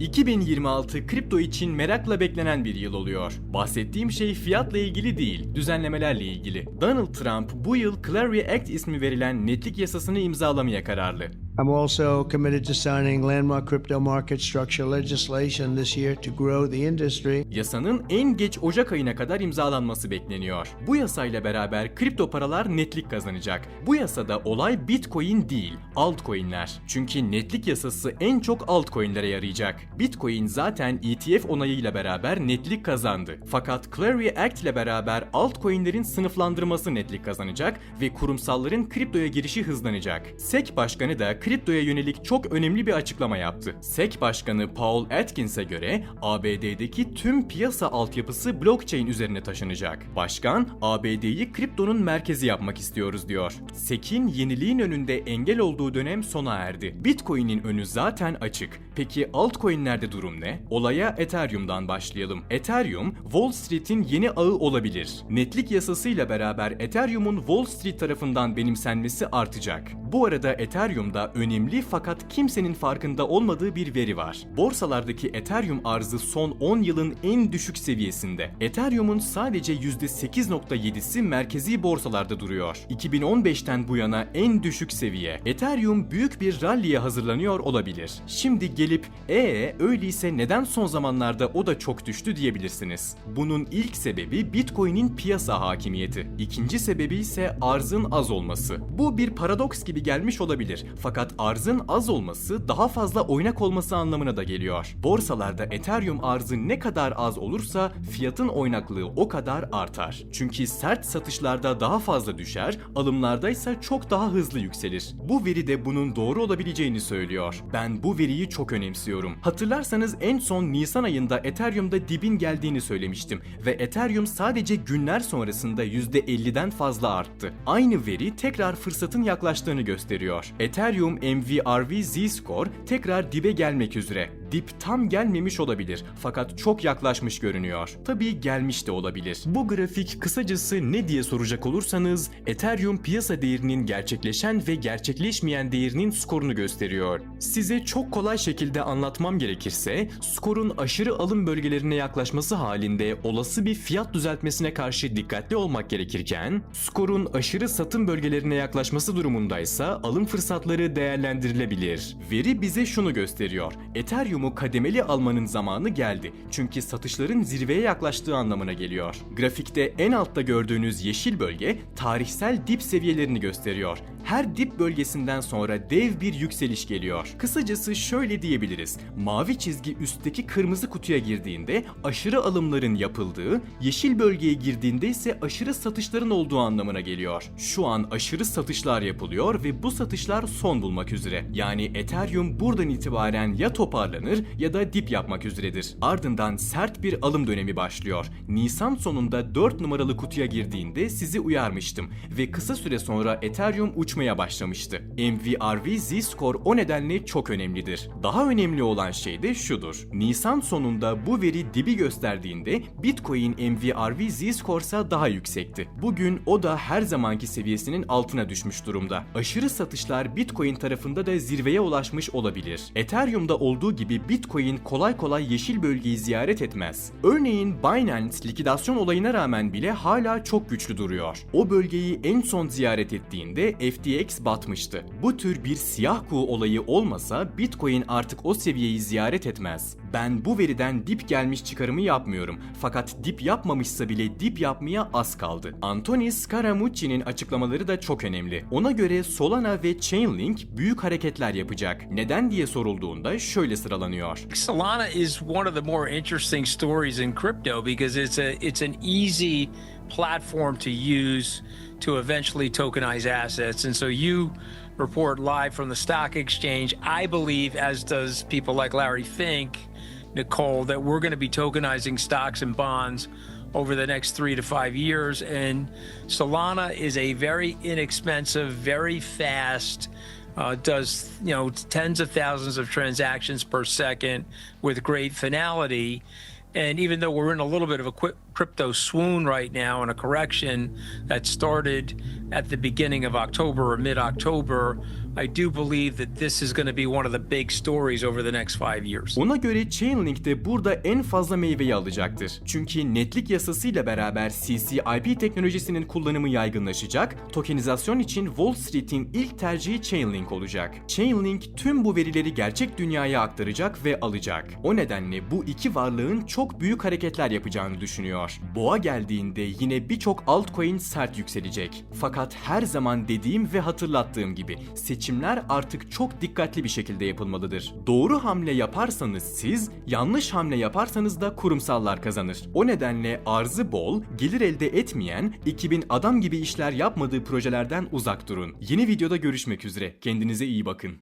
2026 kripto için merakla beklenen bir yıl oluyor. Bahsettiğim şey fiyatla ilgili değil, düzenlemelerle ilgili. Donald Trump bu yıl Clarity Act ismi verilen netlik yasasını imzalamaya kararlı. I'm also committed to signing landmark crypto market structure legislation this year to grow the industry. Yasanın en geç Ocak ayına kadar imzalanması bekleniyor. Bu yasayla beraber kripto paralar netlik kazanacak. Bu yasada olay Bitcoin değil, altcoin'ler. Çünkü netlik yasası en çok altcoin'lere yarayacak. Bitcoin zaten ETF onayıyla beraber netlik kazandı. Fakat Clarity Act ile beraber altcoin'lerin sınıflandırması netlik kazanacak ve kurumsalların kriptoya girişi hızlanacak. SEC Başkanı da kriptoya yönelik çok önemli bir açıklama yaptı. SEC Başkanı Paul Atkins'e göre ABD'deki tüm piyasa altyapısı blockchain üzerine taşınacak. Başkan, ABD'yi kriptonun merkezi yapmak istiyoruz diyor. SEC'in yeniliğin önünde engel olduğu dönem sona erdi. Bitcoin'in önü zaten açık. Peki altcoin'lerde durum ne? Olaya Ethereum'dan başlayalım. Ethereum, Wall Street'in yeni ağı olabilir. Netlik yasasıyla beraber Ethereum'un Wall Street tarafından benimsenmesi artacak. Bu arada Ethereum'da önemli fakat kimsenin farkında olmadığı bir veri var. Borsalardaki Ethereum arzı son 10 yılın en düşük seviyesinde. Ethereum'un sadece %8.7'si merkezi borsalarda duruyor. 2015'ten bu yana en düşük seviye. Ethereum büyük bir rally'e hazırlanıyor olabilir. Şimdi gelip ee öyleyse neden son zamanlarda o da çok düştü diyebilirsiniz. Bunun ilk sebebi Bitcoin'in piyasa hakimiyeti. İkinci sebebi ise arzın az olması. Bu bir paradoks gibi gelmiş olabilir. Fakat arzın az olması daha fazla oynak olması anlamına da geliyor. Borsalarda Ethereum arzı ne kadar az olursa fiyatın oynaklığı o kadar artar. Çünkü sert satışlarda daha fazla düşer, alımlarda ise çok daha hızlı yükselir. Bu veri de bunun doğru olabileceğini söylüyor. Ben bu veriyi çok önemsiyorum. Hatırlarsanız en son Nisan ayında Ethereum'da dibin geldiğini söylemiştim ve Ethereum sadece günler sonrasında %50'den fazla arttı. Aynı veri tekrar fırsatın yaklaştığını gösteriyor. Ethereum MVRV Z-Score tekrar dibe gelmek üzere. Dip tam gelmemiş olabilir fakat çok yaklaşmış görünüyor. Tabii gelmiş de olabilir. Bu grafik kısacası ne diye soracak olursanız Ethereum piyasa değerinin gerçekleşen ve gerçekleşmeyen değerinin skorunu gösteriyor. Size çok kolay şekilde anlatmam gerekirse skorun aşırı alım bölgelerine yaklaşması halinde olası bir fiyat düzeltmesine karşı dikkatli olmak gerekirken skorun aşırı satım bölgelerine yaklaşması durumundaysa alım fırsatları değerlendirilebilir. Veri bize şunu gösteriyor. Ethereum'u kademeli almanın zamanı geldi. Çünkü satışların zirveye yaklaştığı anlamına geliyor. Grafikte en altta gördüğünüz yeşil bölge tarihsel dip seviyelerini gösteriyor. Her dip bölgesinden sonra dev bir yükseliş geliyor. Kısacası şöyle diyebiliriz. Mavi çizgi üstteki kırmızı kutuya girdiğinde aşırı alımların yapıldığı, yeşil bölgeye girdiğinde ise aşırı satışların olduğu anlamına geliyor. Şu an aşırı satışlar yapılıyor ve bu satışlar son bulmak üzere. Yani Ethereum buradan itibaren ya toparlanır ya da dip yapmak üzeredir. Ardından sert bir alım dönemi başlıyor. Nisan sonunda 4 numaralı kutuya girdiğinde sizi uyarmıştım ve kısa süre sonra Ethereum uçmaya başlamıştı. MVRV Z-Score o nedenle çok önemlidir. Daha önemli olan şey de şudur. Nisan sonunda bu veri dibi gösterdiğinde Bitcoin MVRV Z-Score ise daha yüksekti. Bugün o da her zamanki seviyesinin altına düşmüş durumda. Aşırı satışlar Bitcoin tarafında da zirveye ulaşmış olabilir. Ethereum'da olduğu gibi Bitcoin kolay kolay yeşil bölgeyi ziyaret etmez. Örneğin Binance likidasyon olayına rağmen bile hala çok güçlü duruyor. O bölgeyi en son ziyaret ettiğinde FTX batmıştı. Bu tür bir siyah kuğu olayı olmasa Bitcoin artık o seviyeyi ziyaret etmez. Ben bu veriden dip gelmiş çıkarımı yapmıyorum. Fakat dip yapmamışsa bile dip yapmaya az kaldı. Anthony Scaramucci'nin açıklamaları da çok önemli. Ona göre Solana ve Chainlink büyük hareketler yapacak. Neden diye sorulduğunda şöyle sıralanıyor. Solana is one of the more interesting stories in crypto because it's a it's an easy platform to use to eventually tokenize assets. And so you report live from the stock exchange. I believe, as does people like Larry Fink, Nicole, that we're going to be tokenizing stocks and bonds over the next three to five years. And Solana is a very inexpensive, very fast, uh, does you know tens of thousands of transactions per second with great finality. And even though we're in a little bit of a crypto swoon right now and a correction that started at the beginning of October or mid October, I do believe that this is going to be one of the big stories over the next five years. Ona göre Chainlink de burada en fazla meyveyi alacaktır. Çünkü netlik yasasıyla beraber CCIP teknolojisinin kullanımı yaygınlaşacak, tokenizasyon için Wall Street'in ilk tercihi Chainlink olacak. Chainlink tüm bu verileri gerçek dünyaya aktaracak ve alacak. O nedenle bu iki varlığın çok büyük hareketler yapacağını düşünüyor. Boğa geldiğinde yine birçok altcoin sert yükselecek. Fakat her zaman dediğim ve hatırlattığım gibi seçimler artık çok dikkatli bir şekilde yapılmalıdır. Doğru hamle yaparsanız siz, yanlış hamle yaparsanız da kurumsallar kazanır. O nedenle arzı bol, gelir elde etmeyen, 2000 adam gibi işler yapmadığı projelerden uzak durun. Yeni videoda görüşmek üzere. Kendinize iyi bakın.